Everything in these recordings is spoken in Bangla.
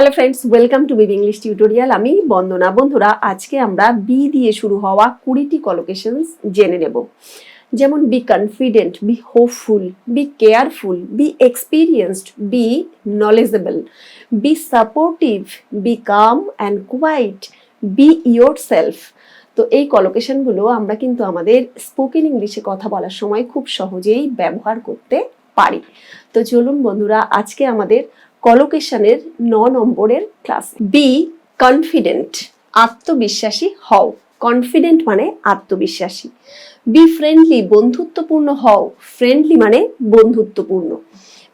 Hello friends welcome to BB English tutorial আমি বন্দনা। বন্ধুরা, আজকে আমরা বি দিয়ে শুরু হওয়া কুড়িটি কলোকেশনস জেনে নেব। যেমন be confident be hopeful be careful be experienced be knowledgeable be supportive be calm and quiet be yourself তো এই কলোকেশনগুলো আমরা কিন্তু আমাদের স্পোকেন ইংলিশে কথা বলার সময় খুব সহজেই ব্যবহার করতে পারি। তো চলুন বন্ধুরা, আজকে আমাদের কলোকেশনের ন নম্বরের ক্লাস বি কনফিডেন্ট আত্মবিশ্বাসী হও। কনফিডেন্ট মানে আত্মবিশ্বাসী। বি ফ্রেন্ডলি বন্ধুত্বপূর্ণ হও। ফ্রেন্ডলি মানে বন্ধুত্বপূর্ণ।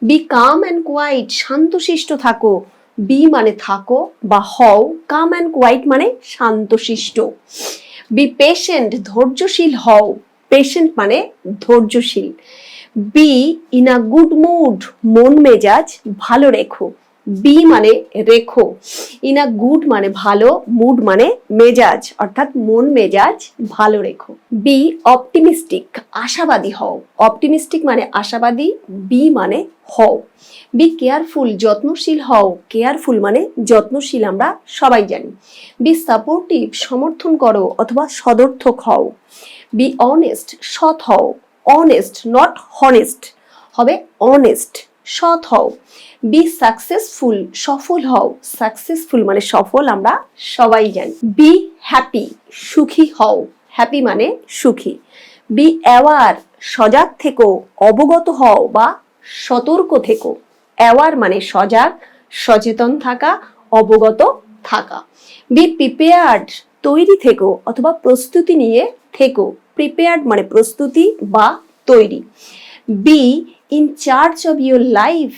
বি কাম অ্যান্ড কোয়াইট শান্তশিষ্ট থাকো। বি মানে থাকো বা হও। কাম অ্যান্ড কোয়াইট মানে শান্তশিষ্ট। বি পেশেন্ট ধৈর্যশীল হও। পেশেন্ট মানে ধৈর্যশীল। Be in a good mood মন মেজাজ ভালো রেখো। বি মানে রেখো। ইন আ গুড মানে ভালো মুড মানে মেজাজ, অর্থাৎ মন মেজাজ ভালো রেখো। বি অপটিমিস্টিক আশাবাদী হও। অপটিমিস্টিক মানে আশাবাদী বি মানে হও। বি কেয়ারফুল যত্নশীল হও। কেয়ারফুল মানে যত্নশীল আমরা সবাই জানি। বি সাপোর্টিভ সমর্থন করো অথবা সদর্থক হও। বি অনেস্ট সৎ হও। অনেস্ট নট হনেস্ট হবে অনেস্ট সৎ হও। বি সাকসেসফুল সফল হও। সাকসেসফুল মানে সফল আমরা সবাই জানি। বি হ্যাপি সুখী হও। হ্যাপি মানে সুখী। বি অ্যাওয়ার সজাগ থেকো, অবগত হও বা সতর্ক থেকো। অ্যাওয়ার মানে সজাগ, সচেতন থাকা, অবগত থাকা। বি প্রিপেয়ার্ড তৈরি থেকো অথবা প্রস্তুতি নিয়ে থেকো। প্রিপেয়ার্ড মানে প্রস্তুতি বা তৈরি। Be in charge of your life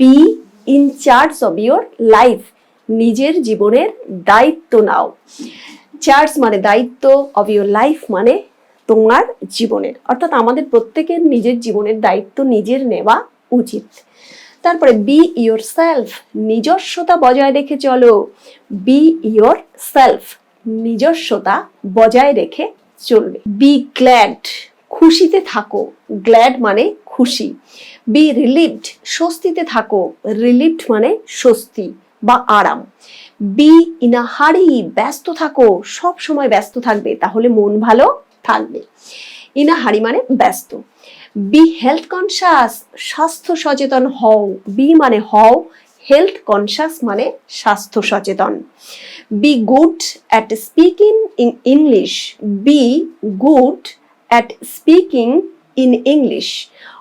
be in charge of your life নিজের জীবনের দায়িত্ব নাও। চার্জ মানে দায়িত্ব অব ইউর লাইফ মানে তোমার জীবনের। অর্থাৎ আমাদের প্রত্যেকের নিজের জীবনের দায়িত্ব নিজের নেওয়া উচিত। তারপরে বি ইয়োর সেলফ নিজস্বতা বজায় রেখে চলো। বি ইয়োর সেলফ নিজস্বতা বজায় রেখে চলবে। বি গ্ল্যাড খুশিতে থাকো। গ্ল্যাড মানে খুশি। বি রিলিভড স্বস্তিতে থাকো। রিলিভড মানে স্বস্তি বা আরাম। বি ইন আ হারি ব্যস্ত থাকো। সব সময় ব্যস্ত থাকবে, তাহলে মন ভালো থাকবে। ইনা হারি মানে ব্যস্ত। বি হেলথ কনসাস স্বাস্থ্য সচেতন হও। বি মানে হও হেলথ কনসাস মানে স্বাস্থ্য সচেতন। Be good at speaking in English be good at speaking in English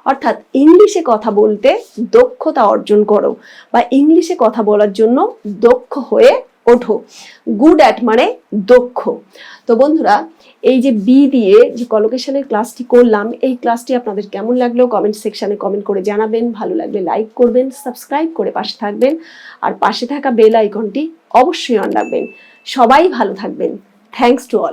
অর্থাৎ ইংলিশে কথা বলতে দক্ষতা অর্জন করো বা ইংলিশে কথা বলার জন্য দক্ষ হয়ে ওঠো। গুড অ্যাট মানে দক্ষ। তো বন্ধুরা, এই যে বি দিয়ে যে কলোকেশনের ক্লাসটি করলাম, এই ক্লাসটি আপনাদের কেমন লাগল কমেন্ট সেকশানে কমেন্ট করে জানাবেন। ভালো লাগলে লাইক করবেন সাবস্ক্রাইব করে পাশে থাকবেন, আর পাশে থাকা বেল আইকনটি অবশ্যই অন রাখবেন। সবাই ভালো থাকবেন। Thanks to all